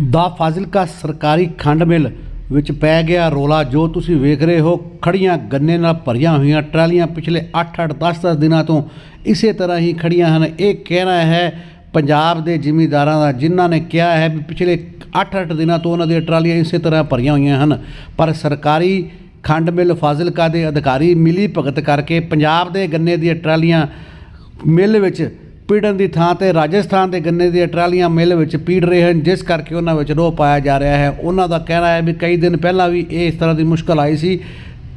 ਦਾ ਫਾਜ਼ਿਲਕਾ ਸਰਕਾਰੀ ਖੰਡ ਮਿੱਲ ਵਿੱਚ ਪੈ ਗਿਆ ਰੋਲਾ, ਜੋ ਤੁਸੀਂ ਵੇਖ ਰਹੇ ਹੋ ਖੜੀਆਂ ਗੰਨੇ ਨਾਲ ਭਰੀਆਂ ਹੋਈਆਂ ਟਰਾਲੀਆਂ ਪਿਛਲੇ 8-8 10-10 ਦਿਨਾਂ ਤੋਂ ਇਸੇ ਤਰ੍ਹਾਂ ਹੀ ਖੜੀਆਂ ਹਨ। ਇਹ ਕਹਿਣਾ ਹੈ ਪੰਜਾਬ ਦੇ ਜ਼ਿਮੀਂਦਾਰਾਂ ਦਾ, ਜਿਨ੍ਹਾਂ ਨੇ ਕਿਹਾ ਹੈ ਵੀ ਪਿਛਲੇ 8-8 ਦਿਨਾਂ ਤੋਂ ਉਹਨਾਂ ਦੀਆਂ ਟਰਾਲੀਆਂ ਇਸੇ ਤਰ੍ਹਾਂ ਭਰੀਆਂ ਹੋਈਆਂ ਹਨ। ਪਰ ਸਰਕਾਰੀ ਖੰਡ ਮਿੱਲ ਫਾਜ਼ਿਲਕਾ ਦੇ ਅਧਿਕਾਰੀ ਮਿਲੀ ਭਗਤ ਕਰਕੇ ਪੰਜਾਬ ਦੇ ਗੰਨੇ ਦੀਆਂ ਟਰਾਲੀਆਂ ਮਿੱਲ ਵਿੱਚ ਪੀੜਨ ਦੀ ਥਾਂ ਤੇ ਰਾਜਸਥਾਨ ਦੇ ਗੰਨੇ ਦੀਆਂ ਟਰਾਲੀਆਂ ਮਿੱਲ ਵਿੱਚ ਪੀੜ ਰਹੇ ਹਨ, ਜਿਸ ਕਰਕੇ ਉਹਨਾਂ ਵਿੱਚ ਰੋਹ ਪਾਇਆ ਜਾ ਰਿਹਾ ਹੈ। ਉਹਨਾਂ ਦਾ ਕਹਿਣਾ ਹੈ ਵੀ ਕਈ ਦਿਨ ਪਹਿਲਾਂ ਵੀ ਇਹ ਇਸ ਤਰ੍ਹਾਂ ਦੀ ਮੁਸ਼ਕਲ ਆਈ ਸੀ।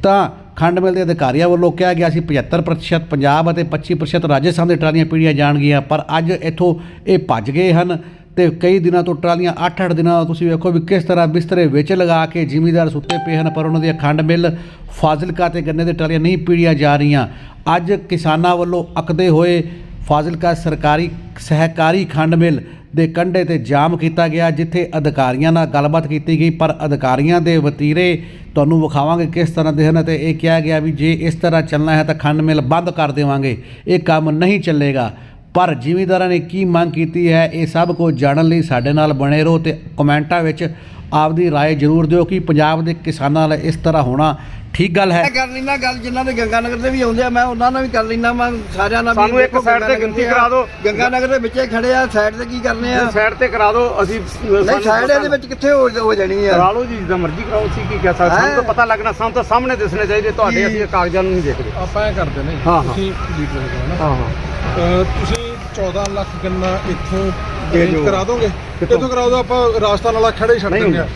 ਤਾਂ ਖੰਡ ਮਿੱਲ ਦੇ ਅਧਿਕਾਰੀਆਂ ਵੱਲੋਂ ਕਿਹਾ ਗਿਆ ਸੀ 75% ਪੰਜਾਬ ਅਤੇ 25% ਰਾਜਸਥਾਨ ਦੇ ਟਰਾਲੀਆਂ ਪੀੜੀਆਂ ਜਾਣਗੀਆਂ, ਪਰ ਅੱਜ ਇੱਥੋਂ ਇਹ ਭੱਜ ਗਏ ਹਨ ਤੇ ਕਈ ਦਿਨਾਂ ਤੋਂ ਟਰਾਲੀਆਂ 8-8 ਦਿਨਾਂ ਤੋਂ ਤੁਸੀਂ ਵੇਖੋ ਵੀ ਕਿਸ ਤਰ੍ਹਾਂ ਬਿਸਤਰੇ ਵਿੱਚ ਲਗਾ ਕੇ ਜ਼ਿਮੀਦਾਰ ਸੁੱਤੇ ਪਏ ਹਨ, ਪਰ ਉਹਨਾਂ ਦੀਆਂ ਖੰਡ ਮਿੱਲ ਫਾਜ਼ਿਲਕਾ ਤੇ ਗੰਨੇ ਦੇ ਟਰਾਲੀਆਂ ਨਹੀਂ ਪੀੜੀਆਂ ਜਾ ਰਹੀਆਂ। ਅੱਜ ਕਿਸਾਨਾਂ ਵੱਲੋਂ ਅਕਦੇ ਹੋਏ ਫਾਜ਼ਿਲਕਾ ਸਰਕਾਰੀ ਸਹਿਕਾਰੀ ਖੰਡ ਮਿੱਲ ਦੇ ਕੰਢੇ ਤੇ ਜਾਮ ਕੀਤਾ ਗਿਆ, ਜਿੱਥੇ ਅਧਿਕਾਰੀਆਂ ਨਾਲ ਗੱਲਬਾਤ ਕੀਤੀ ਗਈ, ਪਰ ਅਧਿਕਾਰੀਆਂ ਦੇ ਵਤੀਰੇ ਤੁਹਾਨੂੰ ਵਿਖਾਵਾਂਗੇ ਕਿਸ ਤਰ੍ਹਾਂ ਦੇ ਹਨ ਤੇ ਇਹ ਕਿਹਾ ਗਿਆ ਵੀ ਜੇ ਇਸ ਤਰ੍ਹਾਂ ਚੱਲਣਾ ਹੈ ਤਾਂ ਖੰਡ ਮਿੱਲ ਬੰਦ ਕਰ ਦੇਵਾਂਗੇ। ਇਹ ਕੰਮ ਨਹੀਂ ਚੱਲੇਗਾ। ਪਰ ਜ਼ਿਮੀਂਦਾਰਾਂ ਨੇ ਕੀ ਮੰਗ ਕੀਤੀ ਹੈ ਇਹ ਸਭ ਕੁਝ ਜਾਣਨ ਲਈ ਸਾਡੇ ਨਾਲ ਬਣੇ ਰਹੋ ਤੇ ਕਮੈਂਟਾਂ ਵਿੱਚ ਆਪਦੀ رائے ਜ਼ਰੂਰ ਦਿਓ ਕਿ ਪੰਜਾਬ ਦੇ ਕਿਸਾਨਾਂ ਨਾਲ ਇਸ ਤਰ੍ਹਾਂ ਹੋਣਾ ਠੀਕ ਗੱਲ ਹੈ ਮੈਂ ਕਰ ਲੈਣਾ ਗੱਲ ਜਿਨ੍ਹਾਂ ਦੇ ਗੰਗਾ ਨਗਰ ਦੇ ਵੀ ਆਉਂਦੇ ਆ ਮੈਂ ਉਹਨਾਂ ਨਾਲ ਵੀ ਕਰ ਲੈਣਾ ਮੈਂ ਸਾਰਿਆਂ ਨਾਲ ਵੀ ਸਾਨੂੰ ਇੱਕ ਦੇਖੋ side ਤੇ ਗੰਗਾ ਗਿਣਤੀ ਨਗਰ ਕਰਾ ਦਿਓ। ਗੰਗਾ ਨਗਰ ਦੇ ਵਿੱਚੇ ਖੜੇ ਆ ਸਾਈਡ ਤੇ ਕੀ ਕਰਨੇ ਆ ਸਾਈਡ ਤੇ ਕਰਾ ਦਿਓ ਅਸੀਂ ਨਹੀਂ ਸਾਈਡ ਇਹਦੇ ਵਿੱਚ ਕਿੱਥੇ ਹੋ ਹੋ ਜਾਣੀ ਆ ਕਰਾ ਲਓ ਜੀ ਜਿੱਦਾਂ ਮਰਜ਼ੀ ਕਰਾਓ ਅਸੀਂ ਕੀ ਕਹਿ ਸਕਦੇ ਸਾਨੂੰ ਤਾਂ ਹੈਂ? ਪਤਾ ਲੱਗਣਾ ਸਾਨੂੰ ਤਾਂ ਸਾਹਮਣੇ ਦਿਸਣੇ ਚਾਹੀਦੇ ਤੁਹਾਡੇ ਅਸੀਂ ਕਾਗਜ਼ਾਂ ਨੂੰ ਨਹੀਂ ਦੇਖਦੇ ਆਪਾਂ ਇਹ ਕਰਦੇ ਨੇ ਹਾਂ, ਹਾਂ। ਤੁਸੀਂ ਲੀਡ ਰਹੇ ਹੋ ਨਾ ਹਾਂ ਹਾਂ ਅਹ ਤੁਸੀਂ 14 ਲੱਖ ਗੰਨਾ ਇੱਥੋਂ ਦੇ ਦਿਓ। ਕਰਾ ਦੋਗੇ? ਇੱਥੋਂ ਕਰਾ ਦਿਓ ਆਪਾਂ ਰਾਜਸਥਾਨ ਵਾਲਾ ਖੜੇ ਛੱਡ ਦਿੰਦੇ ਆ।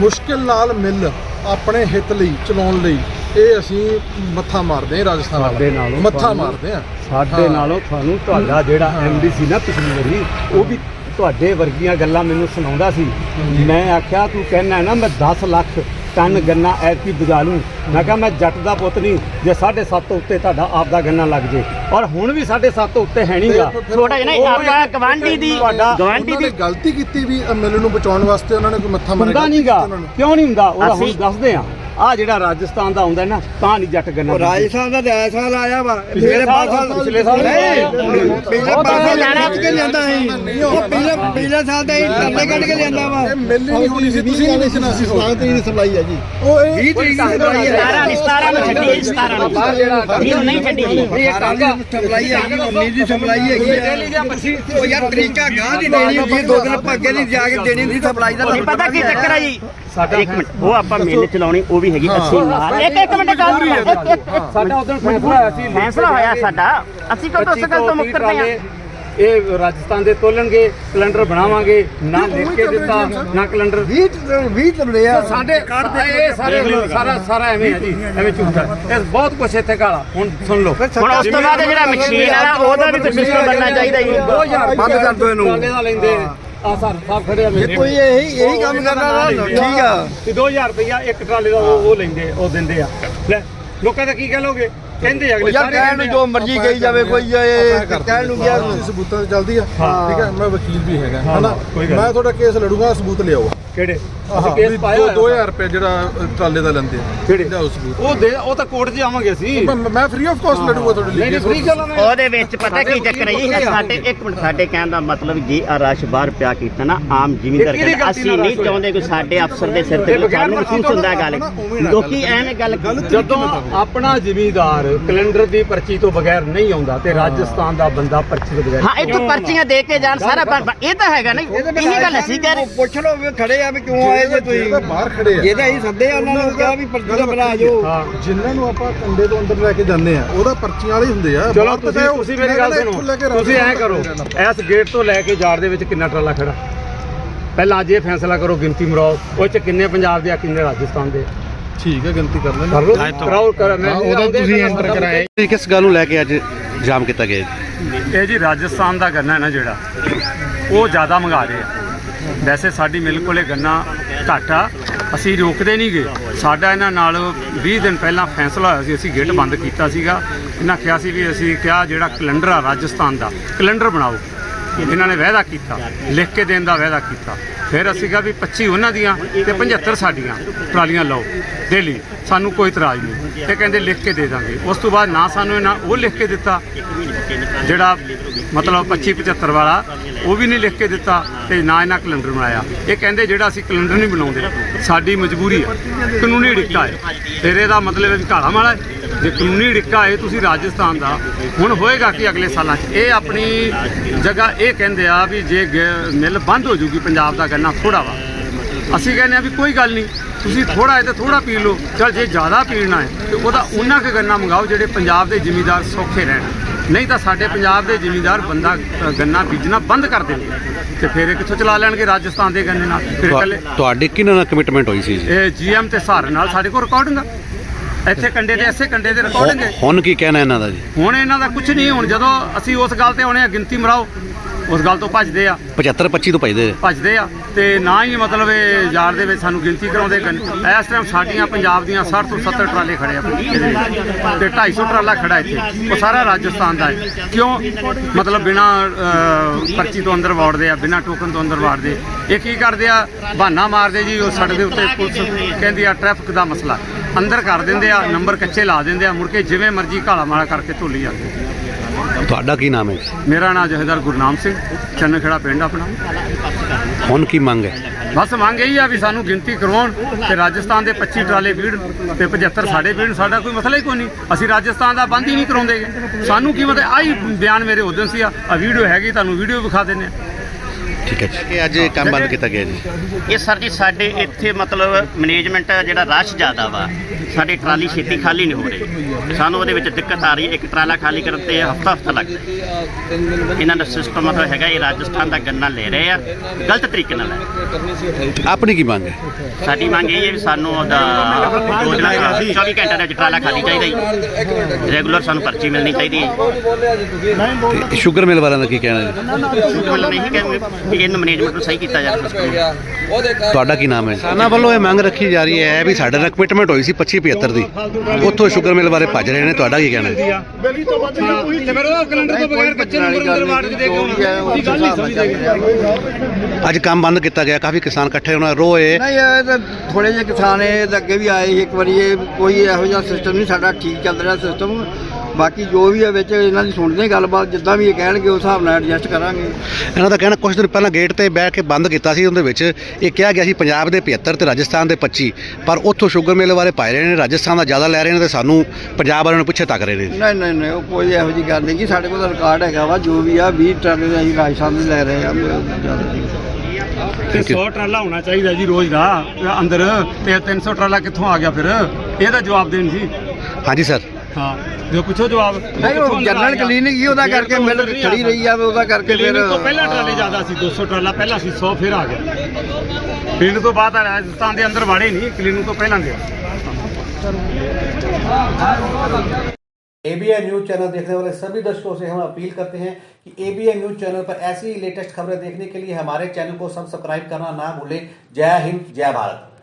ਮੁਸ਼ਕਿਲ ਨਾਲ ਮਿਲ ਆਪਣੇ ਹਿੱਤ ਲਈ ਚਲਾਉਣ ਲਈ ਇਹ ਅਸੀਂ ਮੱਥਾ ਮਾਰਦੇ ਆ ਰਾਜਸਥਾਨ ਸਾਡੇ ਵਾਲਾ ਨਾਲੋਂ ਮੱਥਾ ਮਾਰਦੇ ਆ ਸਾਡੇ। ਨਾਲੋਂ ਤੁਹਾਨੂੰ ਤੁਹਾਡਾ ਜਿਹੜਾ ਐਮਡੀ ਸੀ ਨਾ ਪਿਛਲੀ ਵਾਰੀ ਉਹ ਵੀ ਤੁਹਾਡੇ ਵਰਗੀਆਂ ਗੱਲਾਂ ਮੈਨੂੰ ਸੁਣਾਉਂਦਾ ਸੀ। ਮੈਂ ਆਖਿਆ ਤੂੰ ਕਹਿਣਾ ਨਾ ਮੈਂ 10 ਲੱਖ ਟਨ ਗੰਨਾ ਐਤਕੀ ਬੁਝਾ ਲੂੰ। ਮੈਂ ਕਿਹਾ ਮੈਂ ਜੱਟ ਦਾ ਪੁੱਤ ਨਹੀਂ ਜੇ 7.5 ਤੋਂ ਉੱਤੇ ਤੁਹਾਡਾ ਆਪ ਦਾ ਗੰਨਾ ਲੱਗ ਜੇ। ਔਰ ਹੁਣ ਵੀ 7.5 ਤੋਂ ਉੱਤੇ ਹੈ ਨਹੀਂਗਾ। ਥੋੜਾ ਜਿਹਾ ਉਹ ਨਹੀਂ ਆਪਾਂ ਗਵਾਂਢੀ ਦੀ ਤੁਹਾਡਾ ਗਵਾਂਢੀ ਦੀ ਨੇ ਗਲਤੀ ਕੀਤੀ ਵੀ ਮਿਲ ਨੂੰ ਬਚਾਉਣ ਵਾਸਤੇ ਉਹਨਾਂ ਨੇ ਕੋਈ ਮੱਥਾ ਮਾਰਿਆ। ਹੁੰਦਾ ਨਹੀਂਗਾ। ਨੇ। ਕਿਉਂ ਨਹੀਂ ਹੁੰਦਾ? ਉਹਦਾ ਹੁਣ ਅਸੀਂ- ਦੱਸਦੇ ਆ ਆ ਜਿਹੜਾ ਰਾਜਸਥਾਨ ਦਾ ਆਉਂਦਾ ਨਾ ਤਾਂ ਨਹੀਂ ਜੱਟ ਗੰਨਾ ਉਹ। ਰਾਜਸਥਾਨ ਦਾ ਡੈਸ ਸਾਲ ਆਇਆ ਵਾ ਮੇਰੇ ਸਾਲ- ਪਾਸ ਪਿਛਲੇ ਸਾਲ ਨਹੀਂ ਪਿਛਲੇ ਪਾਸੇ ਲੈਣਾ ਕੇ ਲਿਆਂਦਾ ਸੀ ਉਹ ਪਿਛਲੇ ਪਿਛਲੇ ਸਾਲ ਦਾ ਹੀ ਤਰਲੇ ਕੱਢ ਕੇ ਲਿਆਂਦਾ ਵਾ। ਇਹ ਮਿਲ ਹੀ ਨਹੀਂ ਹੋਣੀ ਸੀ ਤੁਸੀਂ ਨਹੀਂ ਦੱਸਣਾ ਸੀ ਹੋਰ? ਦੀ ਸਪਲਾਈ ਆ ਜੀ। ਉਹ ਇਹ 20 ਤਰੀਕ ਦੀ ਸਪਲਾਈ ਆ। 17 ਨਹੀਂ 17 ਨੂੰ ਛੱਡੀ 17 ਨੂੰ। ਨਹੀਂ ਉਹ ਨਹੀਂ ਛੱਡੀ ਇਹ ਟਾਂਗਾ ਸਪਲਾਈ ਹੈਗੀ 19 ਦੀ ਸਪਲਾਈ ਹੈਗੀ ਆ। ਉਹ ਯਾਰ ਤਰੀਕਾ ਗਾਂ ਦੀ ਦੇਣੀ ਹੁੰਦੀ ਹੈ, ਦੋ ਦਿਨ ਪੱਕੇ ਦੀ ਜਾ ਕੇ ਦੇਣੀ ਹੁੰਦੀ ਸਪਲਾਈ ਦਾ ਨਹੀਂ ਪਤਾ ਕੀ ਚੱਕਰ ਹੈ ਜੀ। ਸਾਡਾ ਇੱਕ ਮਿੰਟ ਉਹ ਆਪਾਂ ਮੇਲੇ ਚਲਾਉਣੀ ਉਹ ਵੀ ਹੈਗੀ ਅਸੀਂ ਨਾਲ ਇੱਕ ਇੱਕ ਮਿੰਟ ਗੱਲ ਸਾਡਾ ਉਦੋਂ ਫੈਸਲਾ ਹੋਇਆ ਸੀ ਫੈਸਲਾ ਹੋਇਆ ਸਾਡਾ। ਅਸੀਂ ਕਦੋਂ ਉਸ ਗੱਲ ਤੋਂ ਮੁਕਤ ਪਏ ਹਾਂ? ਇਹ ਰਾਜਸਥਾਨ ਦੇ ਤੋਲਣਗੇ ਕੈਲੰਡਰ ਬਣਾਵਾਂਗੇ। ਨਾ ਲਿਖ ਕੇ ਦਿੱਤਾ ਨਾ ਕੈਲੰਡਰ। 20 20 ਤਬਲੇ ਆ। ਸਾਡੇ ਇਹ ਸਾਰੇ ਸਾਰਾ ਸਾਰਾ ਐਵੇਂ ਹੈ ਜੀ। ਐਵੇਂ ਝੂਠ। ਇਹ ਬਹੁਤ ਕੁਛ ਇੱਥੇ ਕਾਲਾ। ਹੁਣ ਸੁਣ ਲਓ। ਹੁਣ ਉਸ ਤੋਂ ਬਾਅਦ ਜਿਹੜਾ ਮਸ਼ੀਨ ਵਾਲਾ ਉਹਦਾ ਵੀ ਕੋਈ ਸਿਸਟਮ ਬਣਨਾ ਚਾਹੀਦਾ ਜੀ 2000 ਬੰਦ ਕਰ ਦਿਓ ਇਹਨੂੰ। ਦਾ ਲੈਂਦੇ। ਆ ਸਰ ਸਾਹਿਬ ਖੜੇ ਆ ਜੇ ਕੋਈ ਇਹੀ ਇਹੀ ਕੰਮ ਕਰਨਾ ਨਾ ਠੀਕ ਆ। ਤੇ 2000 ਰੁਪਇਆ ਇੱਕ ਟਰਾਲੇ ਦਾ ਉਹ ਉਹ ਲੈਂਦੇ ਉਹ ਦਿੰਦੇ ਆ। ਲੈ ਲੋਕਾਂ ਦਾ ਕੀ ਕਹਲੋਗੇ? ਕਹਿੰਦੇ ਅਗਲੇ ਯਾਰ ਸਾਰੇ ਕਹਿਣ ਕਹਿੰਦੇ ਨੂੰ ਆ। ਜੋ ਮਰਜ਼ੀ ਕਹੀ ਜਾਵੇ ਕੋਈ ਇਹ ਕਹਿਣ ਨੂੰ ਗਿਆ ਸਬੂਤਾਂ ਤੇ ਚੱਲਦੀ ਆ ਹਾਂ। ਠੀਕ ਹੈ ਮੈਂ ਵਕੀਲ ਵੀ ਹੈਗਾ ਹਾਂ, ਹਨਾ? ਕੋਈ ਗੱਲ ਮੈਂ ਤੁਹਾਡਾ ਕੇਸ ਲੜੂਗਾ ਸਬੂਤ ਲਿਆਓ। ਕਿਹੜੇ? ਆਹ ਅਸੀਂ ਕੇਸ ਪਾਇਆ ਹੋਇਆ 2000 ਰੁਪਏ ਜਿਹੜਾ ਅ, ਟਰਾਲੇ ਦਾ ਲੈਂਦੇ ਆ। ਕਿਹੜੇ? ਲਿਆਓ ਸਬੂਤ ਉਹ ਦੇ ਉਹ ਤਾਂ ਕੋਰਟ 'ਚ ਆਵਾਂਗੇ ਅਸੀਂ। ਮੈਂ- ਮੈਂ ਫ੍ਰੀ ਆਫ ਕਾਸਟ ਲੜੂਗਾ ਤੁਹਾਡੇ ਲਈ। ਨਹੀਂ ਨਹੀਂ case। ਫ੍ਰੀ ਗੱਲ ਮੈਂ ਉਹਦੇ ਵਿੱਚ ਪਤਾ ਕੀ ਚੱਕਰ ਹੈ ਜੀ? ਇਹ ਸਾਡੇ ਇੱਕ ਮਿੰਟ ਸਾਡੇ ਕਹਿਣ ਦਾ ਮਤਲਬ ਜੇ ਆ ਰਸ਼ ਬਾਹਰ ਪਿਆ ਕੀਤਾ ਨਾ ਆਮ ਜ਼ਿਮੀਂਦਾਰ ਇਹ ਕਿਹਦੀ ਕਹਿੰਦਾ ਗਲਤੀ ਅਸੀਂ ਨਾਲ ਨਹੀਂ ਰਸ਼ ਹੋਇਆ? ਚਾਹੁੰਦੇ ਕਿ ਸਾਡੇ ਅਫਸਰ ਦੇ ਸਿਰ ਤੇ ਇਹ ਕੋਈ ਬਗੈਰ ਸਾਨੂੰ ਪਰਚੀ ਮਹਿਸੂਸ ਤੋਂ ਹੁੰਦਾ ਗੱਲ। ਨਾ, ਉਵੇਂ ਨਾ ਲੋਕੀ ਗੱਲ ਐਵੇਂ ਗੱਲ ਜਦੋਂ ਆਪਣਾ ਜ਼ਿਮੀਂਦਾਰ ਕੈਲੰਡਰ ਦੀ ਪਰਚੀ ਤੋਂ ਬਗੈਰ ਨਹੀਂ ਆਉਂਦਾ ਤੇ ਰਾਜਸਥਾਨ ਦਾ ਬੰਦਾ ਪਰਚੀ ਤੋਂ ਬਗੈਰ ਹਾਂ ਇੱਥੋਂ ਪਰਚੀਆਂ ਦੇ ਕੇ ਜਾਣ ਸਾਰਾ ਇਹ ਤਾਂ ਹੈਗਾ ਨਹੀਂ ਇਹੀ ਗੱਲ ਅਸੀਂ ਕਹਿ ਰਹੇ ਪੁੱਛ ਲਓ ਵੀ ਖੜੇ ਆ ਵੀ ਕਿਉਂ ਆਏ ਜੇ ਜਿਹੜੇ ਤਾਂ ਤੁਸੀਂ ਬਾਹਰ ਖੜੇ ਆ। ਜਿਹਦੇ ਅਸੀਂ ਸੱਦੇ ਆ ਉਹਨਾਂ ਨੂੰ ਕਿਹਾ ਵੀ ਪਰਚੀ ਬਣਾ ਜੋ ਹਾਂ ਜਿਨ੍ਹਾਂ ਨੂੰ ਆਪਾਂ ਕੰਡੇ ਤੋਂ ਅੰਦਰ ਲੈ ਕੇ ਜਾਂਦੇ ਆ ਉਹਦਾ ਪਰਚੀਆਂ ਵਾਲੇ ਹੁੰਦੇ ਆ। ਚਲੋ ਤੁਸੀਂ ਤੁਸੀਂ ਮੇਰੀ ਗੱਲ ਸੁਣੋ। ਤੁਸੀਂ ਐਂ ਕਰੋ। ਇਸ ਗੇਟ ਤੋਂ ਲੈ ਕੇ ਜਾੜ ਦੇ ਵਿੱਚ ਕਿੰਨਾ ਟਰਾਲਾ ਖੜਾ? ਪਹਿਲਾਂ ਅੱਜ ਇਹ ਫੈਸਲਾ ਕਰੋ ਗਿਣਤੀ ਮਰਾਓ। ਉਹ ਚ ਕਿੰਨੇ ਪੰਜਾਬ ਦੇ ਆ ਕਿੰਨੇ ਰਾਜਸਥਾਨ ਦੇ। ਠੀਕ ਹੈ ਗਿਣਤੀ ਕਰ ਲੈਂਦੇ। ਕਰ ਲਓ। ਕਰਾਓ ਕਰ ਮੈਂ ਉਹਦਾ ਤੁਸੀਂ ਐਂਟਰ ਕਰਾਏ ਕਿਸ ਗੱਲ ਨੂੰ ਲੈ ਕੇ ਅੱਜ ਜਾਮ ਕੀਤਾ ਗਿਆ? ਇਹ ਜੀ ਰਾਜਸਥਾਨ ਦਾ ਗੰਨਾ ਹੈ ਨਾ ਜਿਹੜਾ ਉਹ ਜ਼ਿਆਦਾ ਮੰਗਾ ਰਹੇ ਆ। ਵੈਸੇ ਸਾਡੀ ਮਿਲ ਕੋਲੇ ਗੰਨਾ ਘੱਟ ਆ, ਅਸੀਂ ਰੋਕਦੇ ਨਹੀਂ ਗਏ ਸਾਡਾ ਇਹਨਾਂ ਨਾਲ 20 ਦਿਨ ਪਹਿਲਾਂ ਫੈਸਲਾ ਹੋਇਆ ਸੀ, ਅਸੀਂ ਗੇਟ ਬੰਦ ਕੀਤਾ ਸੀਗਾ। ਇਹਨਾਂ ਕਿਹਾ ਸੀ ਵੀ ਅਸੀਂ ਕਿਹਾ ਜਿਹੜਾ ਕੈਲੰਡਰ ਆ ਰਾਜਸਥਾਨ ਦਾ, ਕੈਲੰਡਰ ਬਣਾਓ। ਜਿਨ੍ਹਾਂ ਨੇ ਵਾਅਦਾ ਕੀਤਾ, ਲਿਖ ਕੇ ਦੇਣ ਦਾ ਵਾਅਦਾ ਕੀਤਾ। ਫਿਰ ਅਸੀਂ ਕਿਹਾ ਵੀ 25 ਉਹਨਾਂ ਦੀਆਂ ਤੇ 75 ਸਾਡੀਆਂ। ਟਰਾਲੀਆਂ ਲਓ ਦਿੱਲੀ ਸਾਨੂੰ ਕੋਈ ਇਤਰਾਜ਼ ਨਹੀਂ। ਇਹ ਕਹਿੰਦੇ ਲਿਖ ਕੇ ਦੇ ਦਾਂਗੇ। ਉਸ ਤੋਂ ਬਾਅਦ ਨਾ ਸਾਨੂੰ ਇਹਨਾਂ ਉਹ ਲਿਖ ਕੇ ਦਿੱਤਾ, ਜਿਹੜਾ ਮਤਲਬ 25 75 ਵਾਲਾ, ਉਹ ਵੀ ਨਹੀਂ ਲਿਖ ਕੇ ਦਿੱਤਾ ਤੇ ਨਾ ਇਹਨਾਂ ਕੈਲੰਡਰ ਬਣਾਇਆ। ਇਹ ਕਹਿੰਦੇ ਜਿਹੜਾ ਅਸੀਂ ਕੈਲੰਡਰ ਨਹੀਂ ਬਣਾਉਂਦੇ, ਸਾਡੀ ਮਜਬੂਰੀ ਹੈ ਕਾਨੂੰਨੀ ਡਿੱਕਾ ਹੈ। ਫਿਰ ਇਹਦਾ ਮਤਲਬ ਹੈ ਵੀ ਘਾਲਾ ਮਾਲਾ ਹੈ। ਜੇ ਕਾਨੂੰਨੀ ਡਿੱਕਾ ਹੈ ਤੁਸੀਂ ਰਾਜਸਥਾਨ ਦਾ ਹੁਣ ਹੋਏਗਾ ਕਿ ਅਗਲੇ ਸਾਲਾਂ 'ਚ? ਇਹ ਆਪਣੀ ਜਗ੍ਹਾ ਇਹ ਕਹਿੰਦੇ ਆ ਵੀ ਜੇ ਮਿੱਲ ਬੰਦ ਹੋ ਜੂਗੀ ਪੰਜਾਬ ਦਾ ਗੰਨਾ ਥੋੜਾ ਵਾ। ਅਸੀਂ ਕਹਿੰਦੇ ਆ ਵੀ ਕੋਈ ਗੱਲ ਨਹੀਂ ਤੁਸੀਂ ਥੋੜਾ ਹੈ ਤੇ ਥੋੜਾ ਪੀ ਲਓ। ਚਲ ਜੇ ਜ਼ਿਆਦਾ ਪੀਣਾ ਹੈ ਤੇ ਉਹਦਾ ਉਹਨਾਂ ਕੁ ਗੰਨਾ ਮੰਗਾਓ ਜਿਹੜੇ ਪੰਜਾਬ ਦੇ ਜ਼ਿਮੀਂਦਾਰ ਸੌਖੇ ਰਹਿਣ। ਨਹੀਂ ਤਾਂ ਸਾਡੇ ਪੰਜਾਬ ਦੇ ਜ਼ਿਮੀਂਦਾਰ ਬੰਦਾ ਗੰਨਾ ਬੀਜਣਾ ਬੰਦ ਕਰ ਦੇਣਗੇ। ਤੇ ਫਿਰ ਇਹ ਕਿੱਥੋਂ ਚਲਾ ਲੈਣਗੇ ਰਾਜਸਥਾਨ ਦੇ ਗੰਨੇ ਨਾਲ? ਫਿਰ ਇਕੱਲੇ ਤੁਹਾਡੀ ਕਿਹਨਾਂ ਨਾਲ ਕਮਿਟਮੈਂਟ ਹੋਈ ਸੀ ਜੀ? ਇਹ ਜੀਐਮ ਤੇ ਸਹਾਰਨ ਨਾਲ ਸਾਡੇ ਕੋਲ ਰਿਕਾਰਡਿੰਗ ਆ। ਇੱਥੇ ਕੰਡੇ ਦੇ ਐਸੇ ਕੰਡੇ ਦੇ ਰਿਕਾਰਡਿੰਗ ਹੈ ਹੁਣ ਕੀ ਕਹਿਣਾ ਇਹਨਾਂ ਦਾ ਜੀ? ਹੁਣ ਇਹਨਾਂ ਦਾ ਕੁਝ ਨਹੀਂ ਹੁਣ ਜਦੋਂ ਅਸੀਂ ਉਸ ਗੱਲ ਤੇ ਆਉਣੇ ਆ ਗਿਣਤੀ ਮਰਾਓ ਉਸ ਗੱਲ ਤੋਂ ਭੱਜਦੇ ਆ। 75 25 ਤੋਂ ਭਜਦੇ ਭੱਜਦੇ ਆ। ਤੇ ਨਾ ਹੀ ਮਤਲਬ ਇਹ ਯਾਰ ਦੇ ਵਿੱਚ ਸਾਨੂੰ ਗਿਣਤੀ ਕਰਾਉਂਦੇ ਗਨ ਇਸ ਟਾਈਮ ਸਾਡੀਆਂ ਪੰਜਾਬ ਦੀਆਂ 60 ਤੋਂ 70 ਟਰਾਲੇ ਖੜੇ ਆ। ਇਹਦੇ ਵਿੱਚ। ਤੇ 250 ਟਰਾਲਾ ਖੜਾ ਇੱਥੇ। ਉਹ ਸਾਰਾ ਰਾਜਸਥਾਨ ਦਾ ਹੈ। ਕਿਉਂ? ਮਤਲਬ ਬਿਨਾ ਪਰਚੀ ਤੋਂ ਅੰਦਰ ਵਾੜਦੇ ਆ ਬਿਨਾ ਟੋਕਨ ਤੋਂ ਅੰਦਰ ਵਾੜਦੇ। ਇਹ ਕੀ ਕਰਦੇ ਆ? ਬਹਾਨਾ ਮਾਰਦੇ ਜੀ ਉਹ ਸੜਕ ਦੇ ਉੱਤੇ ਪੁਲਿਸ ਕਹਿੰਦੀ ਆ ਟ੍ਰੈਫਿਕ ਦਾ ਮਸਲਾ। ਅੰਦਰ ਕਰ ਦਿੰਦੇ ਆ ਨੰਬਰ ਕੱਚੇ ਲਾ ਦਿੰਦੇ ਆ ਮੁੜ ਕੇ ਜਿਵੇਂ ਮਰਜ਼ੀ ਘਾਲਾ ਮਾਲਾ ਕਰਕੇ ਧੋਲੀ ਜਾਂਦੇ। ਤੁਹਾਡਾ ਕੀ ਨਾਮ ਹੈ? ਮੇਰਾ ਨਾਮ ਜਹੇਦਾਰ ਗੁਰਨਾਮ ਸਿੰਘ ਚੰਨਖੇੜਾ ਪਿੰਡ ਆਪਣਾ। ਹੁਣ ਕੀ ਮੰਗ ਹੈ? ਬਸ ਮੰਗ ਇਹੀ ਆ ਵੀ ਸਾਨੂੰ ਗਿਣਤੀ ਕਰਵਾਉਣ ਤੇ ਰਾਜਸਥਾਨ ਦੇ 25 ਟਰਾਲੇ ਵੀੜ ਤੇ 75 ਸਾਡੇ ਵੀੜ ਸਾਡਾ ਕੋਈ ਮਸਲਾ ਹੀ ਕੋਈ ਨਹੀਂ। ਅਸੀਂ ਰਾਜਸਥਾਨ ਦਾ ਬੰਦ ਹੀ ਨਹੀਂ ਕਰਾਉਂਦੇ। ਸਾਨੂੰ ਕੀ ਮਤਲਬ ਆਹੀ ਬਿਆਨ ਮੇਰੇ ਉਦੋਂ ਸੀ ਆ ਵੀਡੀਓ ਹੈਗੀ ਤੁਹਾਨੂੰ ਵੀਡੀਓ ਵਿਖਾ ਦਿੰਦੇ ਆ। ਠੀਕ ਹੈ ਜੀ। ਅੱਜ ਇਹ ਕੰਮ ਬੰਦ ਕੀਤਾ ਗਿਆ ਜੀ? ਇਹ ਸਰ ਜੀ ਸਾਡੇ ਇੱਥੇ ਮਤਲਬ ਮੈਨੇਜਮੈਂਟ ਜਿਹੜਾ ਰਸ਼ ਜ਼ਿਆਦਾ ਵਾ ਸਾਡੀ ਟਰਾਲੀ ਛੇਤੀ ਖਾਲੀ ਨਹੀਂ ਹੋ ਰਹੀ। ਸਾਨੂੰ ਉਹਦੇ ਵਿੱਚ ਦਿੱਕਤ ਆ ਰਹੀ ਹੈ ਇੱਕ ਟਰਾਲਾ ਖਾਲੀ ਕਰਨ ਤੇ ਹਫਤਾ ਹਫਤਾ ਲੱਗਦਾ ਹੈ। ਇਹਨਾਂ ਦਾ ਸਿਸਟਮ ਮਤਲਬ ਹੈਗਾ ਇਹ ਰਾਜਸਥਾਨ ਦਾ ਗੰਨਾ ਲੈ ਰਹੇ ਆ ਗਲਤ ਤਰੀਕੇ ਨਾਲ ਲੈ ਰਹੇ। ਆਪਣੀ ਕੀ ਮੰਗ ਹੈ? ਸਾਡੀ ਮੰਗ ਇਹ ਹੈ ਵੀ ਸਾਨੂੰ ਉਹਦਾ ਦਾ 24 ਘੰਟੇ ਦਾ ਵਿੱਚ ਟਰਾਲਾ ਖਾਲੀ ਚਾਹੀਦਾ ਜੀ। ਰੈਗੂਲਰ ਸਾਨੂੰ ਪਰਚੀ ਮਿਲਣੀ ਚਾਹੀਦੀ ਹੈ ਤੇ ਸ਼ੂਗਰ ਮਿਲ ਵਾਲਿਆਂ ਦਾ ਕੀ ਕਹਿਣਾ ਜੀ? ਮਤਲਬ ਨਹੀਂ ਕਿ ਇਹਨਾਂ ਮੈਨੇਜਮੈਂਟ ਨੂੰ ਸਹੀ ਕੀਤਾ ਜਾਵੇ ਸਿਸਟਮ ਤੁਹਾਡਾ ਕੀ ਨਾਮ ਹੈ? ਕਿਸਾਨਾਂ ਵੱਲੋਂ ਇਹ ਮੰਗ ਰੱਖੀ ਜਾ ਰਹੀ ਹੈ ਵੀ ਸਾਡੇ ਨਾਲ ਕਮਿਟਮੈਂਟ ਹੋਈ ਸੀ 25 75 ਦੀ। ਉੱਥੋਂ ਸ਼ੂਗਰ ਮਿਲ ਬਾਰੇ ਭੱਜ ਰਹੇ ਨੇ ਤੁਹਾਡਾ ਕੀ ਕਹਿਣਾ ਹੈ? ਅੱਜ ਕੰਮ ਬੰਦ ਕੀਤਾ ਗਿਆ ਕਾਫੀ ਕਿਸਾਨ ਇਕੱਠੇ ਹੋਣਾ ਰੋਏ। ਨਹੀਂ ਇਹ ਤਾਂ ਥੋੜੇ ਜਿਹੇ ਕਿਸਾਨ ਇਹ ਅੱਗੇ ਵੀ ਆਏ ਸੀ ਇੱਕ ਵਾਰੀ ਇਹ ਕੋਈ ਇਹੋ ਜਿਹਾ ਸਿਸਟਮ ਨਹੀਂ ਸਾਡਾ ਠੀਕ ਚੱਲ ਰਿਹਾ ਸਿਸਟਮ ਬਾਕੀ ਜੋ ਵੀ ਹੈ ਵਿੱਚ ਇਹਨਾਂ ਦੀ ਸੁਣਦੇ ਹਾਂ ਗੱਲਬਾਤ ਜਿੱਦਾਂ ਵੀ ਇਹ ਕਹਿਣਗੇ ਉਸ ਹਿਸਾਬ ਨਾਲ ਐਡਜਸਟ ਕਰਾਂਗੇ। ਇਹਨਾਂ ਦਾ ਕਹਿਣਾ ਕੁਝ ਦਿਨ ਪਹਿਲਾਂ ਗੇਟ ਤੇ ਬਹਿ ਕੇ ਬੰਦ ਕੀਤਾ ਸੀ ਉਹਦੇ ਵਿੱਚ ਇਹ ਕਿਹਾ ਗਿਆ ਸੀ ਪੰਜਾਬ ਦੇ 75 ਤੇ ਰਾਜਸਥਾਨ ਦੇ 25 ਪਰ ਉੱਥੋਂ ਸ਼ੂਗਰ ਮਿਲ ਬਾਰੇ ਪਾਏ ਰਹੇ ਨੇ ਰਾਜਸਥਾਨ ਦਾ ਜ਼ਿਆਦਾ ਲੈ ਰਹੇ ਨੇ ਤੇ ਸਾਨੂੰ ਪੰਜਾਬ ਵਾਲਿਆਂ ਨੂੰ ਪਿੱਛੇ ਤੱਕ ਰਹੇ ਨੇ। ਨਹੀਂ ਨਹੀਂ ਨਹੀਂ ਉਹ ਕੋਈ ਇਹੋ ਜਿਹੀ ਗੱਲ ਨਹੀਂ ਕਿ ਸਾਡੇ ਕੋਲ ਤਾਂ ਰਿਕਾਰਡ ਹੈਗਾ ਵਾ ਜੋ ਵੀ ਆ 20 ਟਨ ਦੇ ਅਸੀਂ ਰਾਜਸਥਾਨ ਦੇ ਲੈ ਰਹੇ ਆ ਤੇ 100 ਟਰਾਲਾ ਹੋਣਾ ਚਾਹੀਦਾ ਜੀ ਰੋਜ਼ ਦਾ ਅੰਦਰ ਤੇ 300 ਟਰਾਲਾ ਕਿੱਥੋਂ ਆ ਗਿਆ ਫਿਰ? ਇਹਦਾ ਜਵਾਬ ਦੇਣ ਜੀ। ਹਾਂਜੀ ਸਰ ਹਾਂ ਜੋ ਪੁੱਛੋ ਜਵਾਬ ਨਹੀਂ ਉਹ ਜਨਰਲ ਕਲੀਨਿਕ ਹੀ ਉਹਦਾ ਕਰਕੇ ਮਿਲ ਖੜੀ ਰਹੀ ਆ ਉਹਦਾ ਕਰਕੇ ਫਿਰ ਕਲੀਨਿਕ ਤੋਂ ਪਹਿਲਾਂ ਟਰਾਲੇ ਜ਼ਿਆਦਾ ਸੀ 200 ਟਰਾਲਾ ਪਹਿਲਾਂ ਸੀ 100 ਫਿਰ ਆ ਗਿਆ ਕਲੀਨਿਕ ਤੋਂ ਬਾਅਦ ਆ ਰਾਜਸਥਾਨ ਦੇ ਅੰਦਰ ਵਾੜੇ ਨਹੀਂ ਕਲੀਨਿਕ ਤੋਂ ਪਹਿਲਾਂ ਦੇ एबीएन न्यूज चैनल देखने वाले सभी दर्शकों से हम अपील करते हैं कि एबीएन न्यूज चैनल पर ऐसी लेटेस्ट खबरें देखने के लिए हमारे चैनल को सब्सक्राइब करना ना भूलें जय हिंद जय भारत